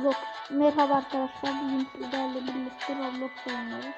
Roblox. Merhaba arkadaşlar. Bugün sizlerle birlikte Roblox oynuyoruz.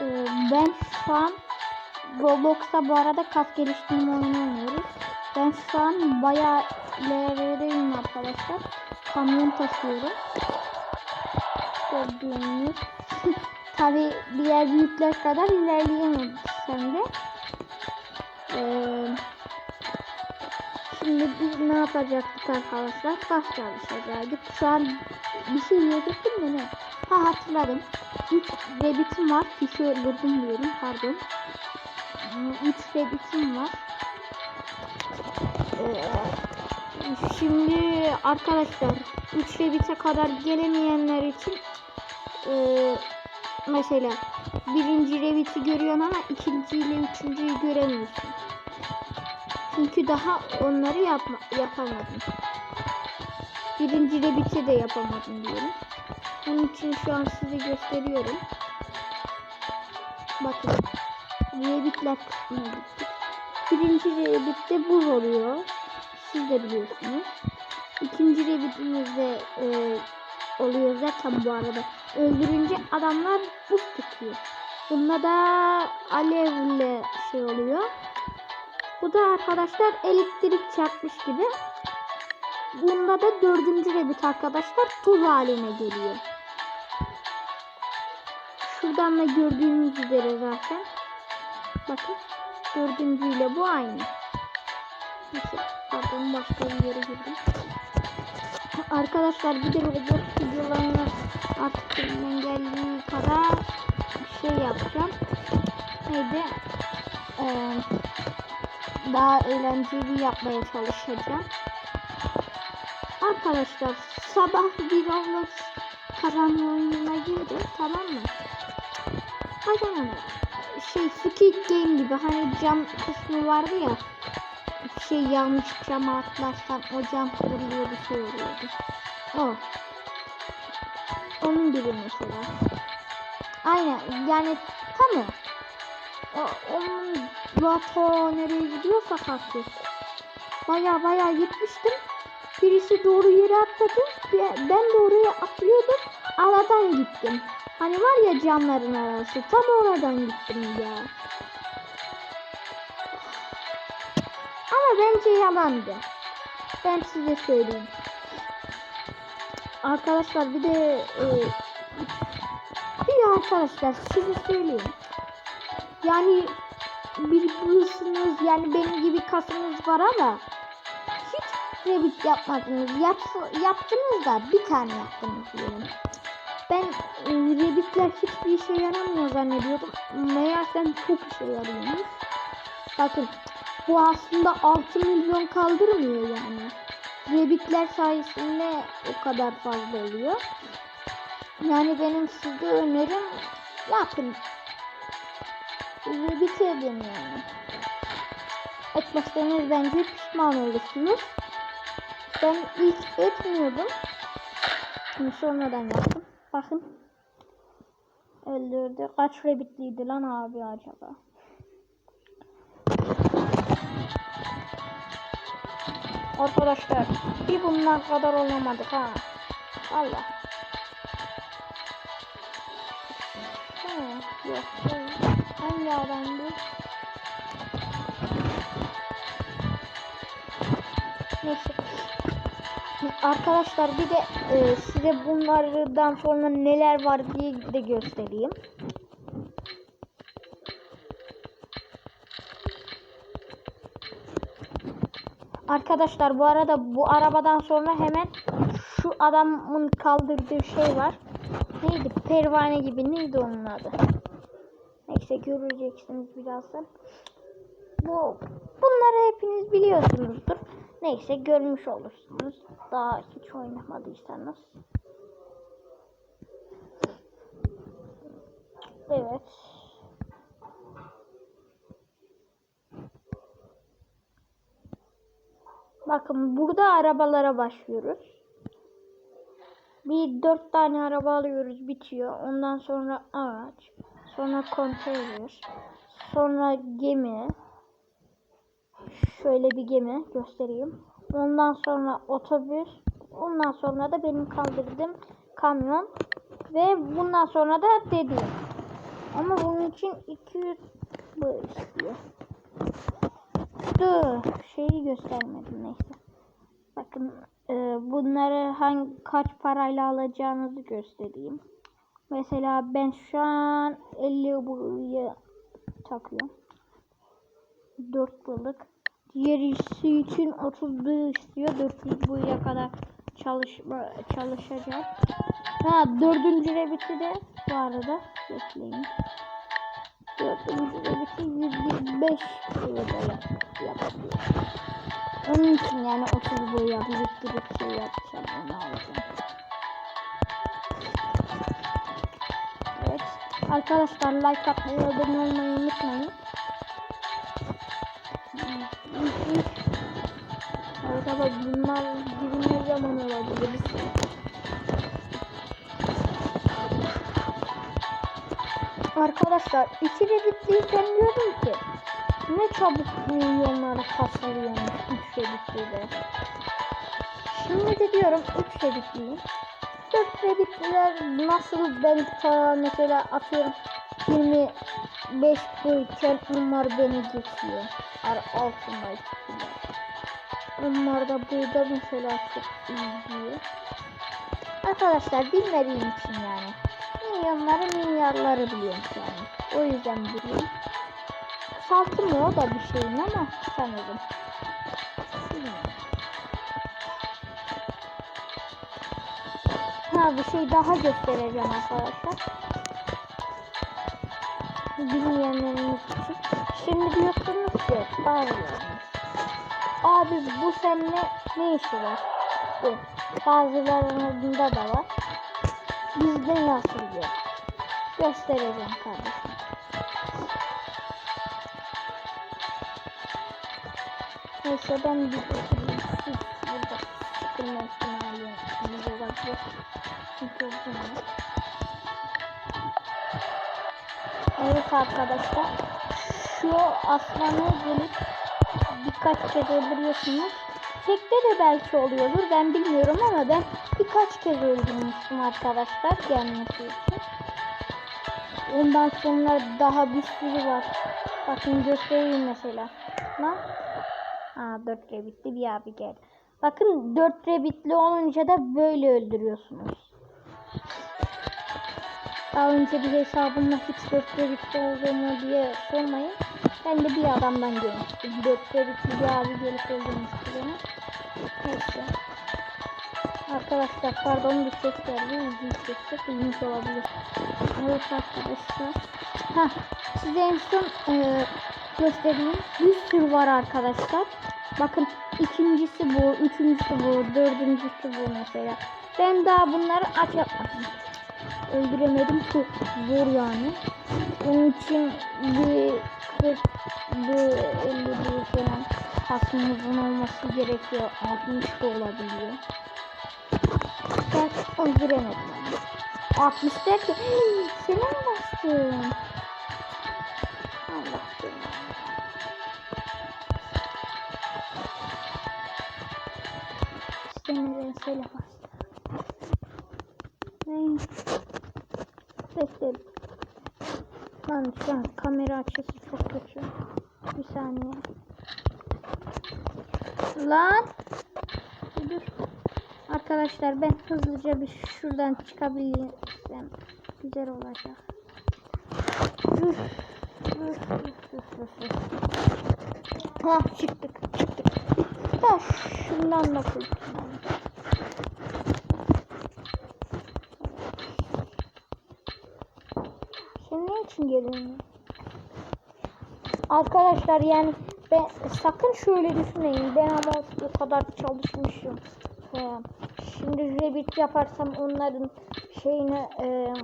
Ee, ben şu an Roblox'ta bu arada kas geliştirme oyunu oynuyoruz. Ben şu an bayağı ilerideyim arkadaşlar. Kamyon taşıyorum. Gördüğünüz. Tabi diğer büyükler kadar ilerleyemedik sen de. Ee, Şimdi biz ne yapacaktık arkadaşlar? Kas çalışacaktık. Şu an bir şey yiyecektim de ne? Ha hatırladım. 3 rebitim var. Kişi öldürdüm diyorum. Pardon. 3 rebitim var. Ee, şimdi arkadaşlar 3 rebite kadar gelemeyenler için ee, mesela birinci reviti görüyorsun ama ikinci ile üçüncüyü göremiyorsun. Çünkü daha onları yapma, yapamadım. Birinci rebiti de yapamadım diyorum. Onun için şu an size gösteriyorum. Bakın. Rebitler kısmına gittik. Birinci rebitte buz oluyor. Siz de biliyorsunuz. İkinci rebitimizde e, oluyor zaten bu arada. Öldürünce adamlar buz tutuyor. Bunda da alevle şey oluyor. Bu da arkadaşlar elektrik çarpmış gibi. Bunda da dördüncü rebit arkadaşlar toz haline geliyor. Şuradan da gördüğünüz üzere zaten. Bakın dördüncüyle bu aynı. Neyse pardon başka bir yere girdim. Arkadaşlar bir de Roblox videolarını artık elimden kadar şey yapacağım. Neydi? Eee daha eğlenceli yapmaya çalışacağım. Arkadaşlar sabah bir Roblox kazanma oyununa girdim tamam mı? Kazanamadım. Şey Squid Game gibi hani cam kısmı vardı ya şey yanlış cama atlarsan o cam kırılıyordu şey oluyordu. O. Onun gibi mesela. Aynen yani tam o. O, onun Lato nereye gidiyorsa kalktı. Baya baya gitmiştim. Birisi doğru yere atladı. Ben de oraya atlıyordum. Aradan gittim. Hani var ya camların arası. Tam oradan gittim ya. Ama bence yalandı. Ben size söyleyeyim. Arkadaşlar bir de e, bir arkadaşlar size söyleyeyim. Yani biliyorsunuz yani benim gibi kasınız var ama hiç revit yapmadınız. Yap, yaptınız da bir tane yaptınız diyelim. Ben e, revitler hiçbir işe yaramıyor zannediyordum. Meğersem çok işe yarıyormuş. Bakın bu aslında 6 milyon kaldırmıyor yani. Revitler sayesinde o kadar fazla oluyor. Yani benim size önerim yapın Revit edin yani. Etmezseniz bence pişman olursunuz. Ben ilk etmiyordum. Şimdi sonradan yaptım. Bakın. Öldürdü. Kaç rebitliydi lan abi acaba? Arkadaşlar bir bundan kadar olamadık ha. Allah. Ha, yok. Hangi adamdı? Neyse. Arkadaşlar bir de e, size bunlardan sonra neler var diye de göstereyim. Arkadaşlar bu arada bu arabadan sonra hemen şu adamın kaldırdığı şey var. Neydi? Pervane gibi neydi onun adı? Neyse göreceksiniz birazdan. Bu bunları hepiniz biliyorsunuzdur. Neyse görmüş olursunuz. Daha hiç oynamadıysanız. Evet. Bakın burada arabalara başlıyoruz. Bir dört tane araba alıyoruz bitiyor. Ondan sonra araç. Sonra konteyner. Sonra gemi. Şöyle bir gemi göstereyim. Ondan sonra otobüs. Ondan sonra da benim kaldırdığım kamyon. Ve bundan sonra da dediğim. Ama bunun için 200 bu istiyor. Dur. Şeyi göstermedim neyse. Bakın e, bunları hangi kaç parayla alacağınızı göstereyim. Mesela ben şu an 50 buraya takıyorum. 4 yıllık. Diğerisi için 31 istiyor. 400 buraya kadar çalışma çalışacak. Ha dördüncü rebiti de bu arada bekleyin. Dördüncü rebiti 125 liraya yapabiliyor. Onun için yani 30 boya biriktirip şey yapacağım onu alacağım. Arkadaşlar like atmayı, abone olmayı unutmayın. Ama bunlar gibi ne zaman olabilir? Arkadaşlar iki rebitliyken diyordum ki ne çabuk milyonları kasarıyormuş 3 reditliyle. Şimdi de diyorum 3 reditliyim. 4 reditliler nasıl ben ta mesela atıyorum 25 boyutken onlar beni geçiyor. Ar altındaykiler. Onlar da burada mesela çok iyi. Arkadaşlar bilmediğim için yani. Milyonları milyarları biliyorum yani. O yüzden biliyorum. Kısaltım o da bir şeyin ama sanırım. Bilmiyorum. Ha bir şey daha göstereceğim arkadaşlar. Bilmeyenleriniz için. Şimdi diyorsunuz ki bazılarınız. Abi bu seninle ne işi var? Bu. Bazılarında da var. Bizde nasıl yok? Göstereceğim kardeşim. Neyse ben bir burada sıkılma ihtimali olabilir. Çünkü. Evet arkadaşlar. Şu aslanı gelip birkaç kez öldürüyorsunuz. Tekte de belki oluyordur. Ben bilmiyorum ama ben birkaç kez öldürmüştüm arkadaşlar gelmesi için. Ondan sonra daha bir sürü var. Bakın göstereyim mesela. Lan. Aa 4 rebitli bir abi geldi. Bakın 4 rebitli olunca da böyle öldürüyorsunuz. Daha önce bir hesabımda hiç 4 rebitli olduğunu diye sormayın. Ben de bir adamdan görmüştüm. 4 rebitli bir abi gelip öldürmüştü beni. Neyse. Arkadaşlar pardon bir ses geldi. Üzücü sesle duymuş olabilir. Evet arkadaşlar. Ha, size en son e, göstereyim. Bir sürü var arkadaşlar. Bakın ikincisi bu, üçüncüsü bu, dördüncüsü bu mesela. Ben daha bunları aç yapmadım. Öldüremedim çok zor yani. Onun için bir 40 bu 50 bir falan hasmımızın olması gerekiyor. 60 da olabiliyor. Ben öldüremedim. 60 derken seni mi bastın? Allah belanı. İstemeden söyle bastı. Neyse. Bekledim. Lan şu an kamera açısı çok kötü. Bir saniye. Lan. Dur. Arkadaşlar ben hızlıca bir şuradan çıkabilirsem güzel olacak. Ha çıktık çıktık. Da şundan da kurtulalım. Sen ne için geliyorsun? Arkadaşlar yani ben sakın şöyle düşünmeyin. Ben ama o kadar çalışmışım. Ee, şimdi rebit yaparsam onların şeyine e,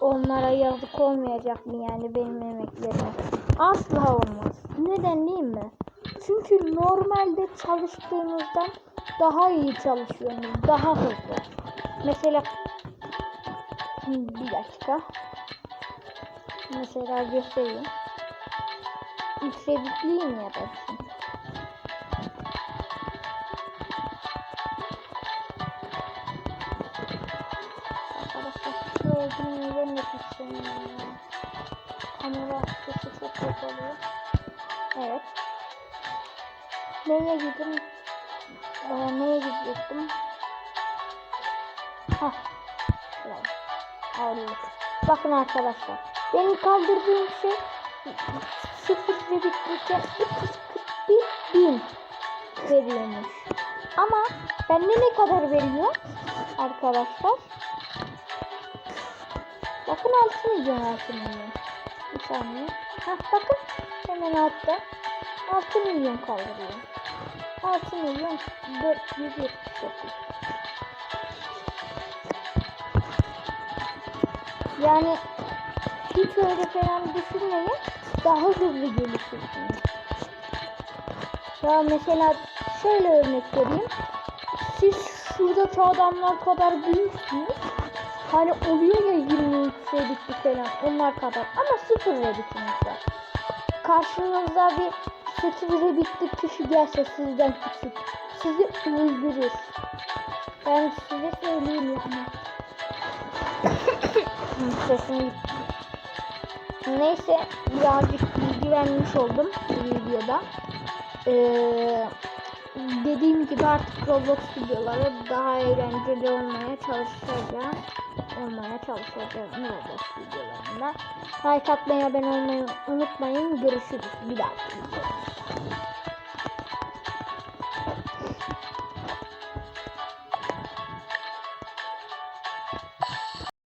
onlara yazık olmayacak mı yani benim emeklerime? Asla olmaz. Neden değil mi? Çünkü normalde çalıştığınızdan daha iyi çalışıyorsunuz. Daha hızlı. Mesela bir dakika. Mesela göstereyim. Yükseklik linye basın. Arkadaşlar şöyle. Kamera sesi çok kötü oluyor. Evet. Nereye gittim? Ee, nereye gidecektim? Hah. Evet. Ağırlık. Bakın arkadaşlar. Benim kaldırdığım şey sıfır ve bitmişe 341 bin veriyormuş. Ama bende ne kadar veriyor arkadaşlar? Bakın 6 milyon 6 milyon. Bir saniye. Hah bakın hemen altta 6 milyon kaldırıyor. 6 milyon 479. Yani hiç öyle falan düşünmeyin. Daha hızlı gelişirsiniz. Ya mesela şöyle örnek vereyim. Siz şuradaki adamlar kadar büyüksünüz. Hani oluyor ya 23 redikli falan onlar kadar ama sıfır redikiniz var. Karşınıza bir 8 redikli kişi gelse sizden küçük. Sizi öldürür. Ben size söyleyeyim yani. Sesim. Neyse birazcık bilgi vermiş oldum bu videoda. Ee, dediğim gibi artık Roblox videoları daha eğlenceli olmaya çalışacağım. Olmaya çalışacağım Roblox videolarında. Like atmayı, abone olmayı unutmayın. Görüşürüz bir dahaki videoda.